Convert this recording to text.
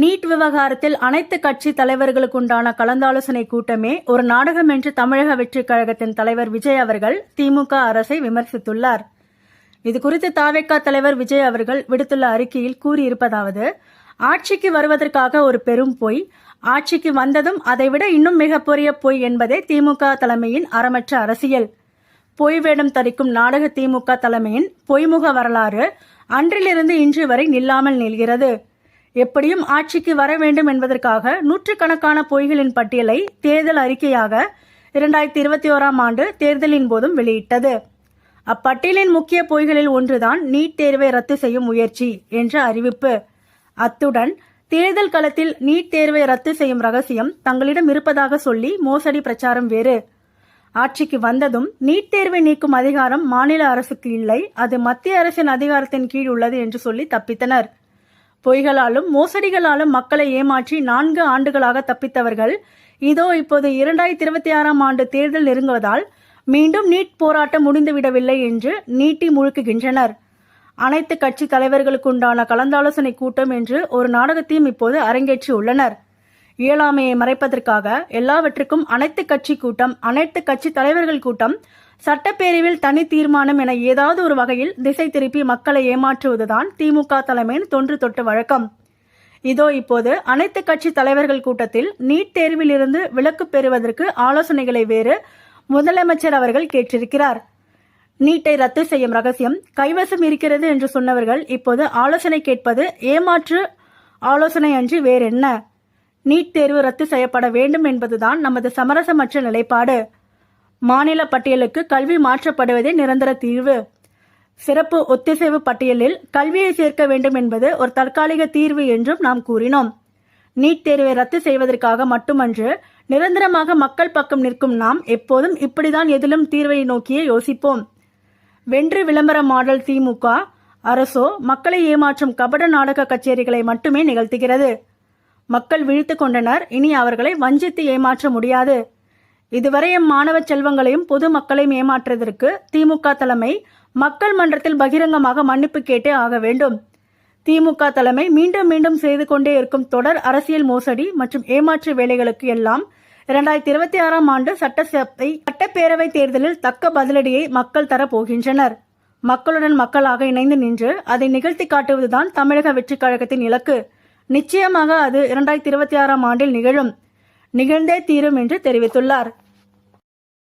NEET விவகாரத்தில் அனைத்து கட்சி தலைவர்களுக்குண்டான கலந்தாலோசனை கூட்டமே ஒரு நாடகம் என்று தமிழக வெற்றிக் கழகத்தின் தலைவர் விஜய் அவர்கள் திமுக அரசை விமர்சித்துள்ளார். இதுகுறித்து தாவேக்கா தலைவர் விஜய் அவர்கள் விடுத்துள்ள அறிக்கையில் கூறியிருப்பதாவது ஆட்சிக்கு வருவதற்காக ஒரு பெரும் பொய் ஆட்சிக்கு வந்ததும் அதைவிட இன்னும் மிகப்பெரிய பொய் என்பதே திமுக தலைமையின் அறமற்ற அரசியல். பொய் வேடம் தரிக்கும் நாடக திமுக தலைமையின் பொய்முக வரலாறு அன்றிலிருந்து இன்று வரை நில்லாமல் நில்கிறது. எப்படியும் ஆட்சிக்கு வர வேண்டும் என்பதற்காக நூற்றுக்கணக்கான பொய்களின் பட்டியலை தேர்தல் அறிக்கையாக இரண்டாயிரத்தி இருபத்தி ஓராம் ஆண்டு தேர்தலின் போதும் வெளியிட்டது. அப்பட்டியலின் முக்கிய பொய்களில் ஒன்றுதான் நீட் தேர்வை ரத்து செய்யும் முயற்சி என்ற அறிவிப்பு. அத்துடன் தேர்தல் களத்தில் நீட் தேர்வை ரத்து செய்யும் ரகசியம் தங்களிடம் இருப்பதாக சொல்லி மோசடி பிரச்சாரம் வேறு. ஆட்சிக்கு வந்ததும் நீட் தேர்வை நீக்கும் அதிகாரம் மாநில அரசுக்கு இல்லை அது மத்திய அரசின் அதிகாரத்தின் கீழ் உள்ளது என்று சொல்லி தப்பித்தனர். பொய்களாலும் மோசடிகளாலும் மக்களை ஏமாற்றி நான்கு ஆண்டுகளாக தப்பித்தவர்கள். இதோ இப்போது இரண்டாயிரத்தி இருபத்தி ஆறாம் ஆண்டு தேர்தல் நெருங்குவதால் மீண்டும் நீட் போராட்டம் முடிந்துவிடவில்லை என்று நீட்டி முழுக்குகின்றனர். அனைத்து கட்சி தலைவர்களுக்குண்டான கலந்தாலோசனை கூட்டம் என்று ஒரு நாடகத்தையும் இப்போது அரங்கேற்றி உள்ளனர் இயலாமையை மறைப்பதற்காக எல்லாவற்றுக்கும் அனைத்து கட்சி கூட்டம் அனைத்து கட்சி தலைவர்கள் கூட்டம் சட்டப்பேரவையில் தனி தீர்மானம் என ஏதாவது ஒரு வகையில் திசை திருப்பி மக்களை ஏமாற்றுவதுதான் திமுக தலைமையின் தொன்று தொட்டு வழக்கம். இதோ இப்போது அனைத்து கட்சி தலைவர்கள் கூட்டத்தில் நீட் தேர்விலிருந்து விலக்கு பெறுவதற்கு ஆலோசனைகளை வேறு முதலமைச்சர் அவர்கள் கேட்டிருக்கிறார். நீட்டை ரத்து செய்யும் ரகசியம் கைவசம் இருக்கிறது என்று சொன்னவர்கள் இப்போது ஆலோசனை கேட்பது ஏமாற்று ஆலோசனை அன்றி வேறென்ன? நீட் தேர்வு ரத்து செய்யப்பட வேண்டும் என்பதுதான் நமது சமரசமற்ற நிலைப்பாடு. மாநில பட்டியலுக்கு கல்வி மாற்றப்படுவதே நிரந்தர தீர்வு. சிறப்பு ஒத்திசைவு பட்டியலில் கல்வியை சேர்க்க வேண்டும் என்பது ஒரு தற்காலிக தீர்வு என்றும் நாம் கூறினோம். நீட் தேர்வை ரத்து செய்வதற்காக மட்டுமன்று நிரந்தரமாக மக்கள் பக்கம் நிற்கும் நாம் எப்போதும் இப்படிதான் எதிலும் தீர்வை நோக்கியே யோசிப்போம். வென்று விளம்பர மாடல் திமுக அரசோ மக்களை ஏமாற்றும் கபட நாடக கச்சேரிகளை மட்டுமே நிகழ்த்துகிறது. மக்கள் விழித்து கொண்டனர். இனி அவர்களை வஞ்சித்து ஏமாற்ற முடியாது. இதுவரை எம் மாணவ செல்வங்களையும் பொது மக்களையும் ஏமாற்றுவதற்கு திமுக தலைமை மக்கள் மன்றத்தில் பகிரங்கமாக மன்னிப்பு கேட்டே ஆக வேண்டும். திமுக தலைமை மீண்டும் மீண்டும் செய்து கொண்டே இருக்கும் தொடர் அரசியல் மோசடி மற்றும் ஏமாற்று வேலைகளுக்கு எல்லாம் இரண்டாயிரத்தி இருபத்தி ஆறாம் ஆண்டு சட்டசபை சட்டப்பேரவை தேர்தலில் தக்க பதிலடியை மக்கள் தர போகின்றனர். மக்களுடன் மக்களாக இணைந்து நின்று அதை நிகழ்த்தி காட்டுவதுதான் தமிழக வெற்றிக் கழகத்தின் இலக்கு. நிச்சயமாக அது இரண்டாயிரத்தி இருபத்தி ஆறாம் ஆண்டில் நிகழும் நிகழ்ந்தே தீரும் என்று தெரிவித்துள்ளார்.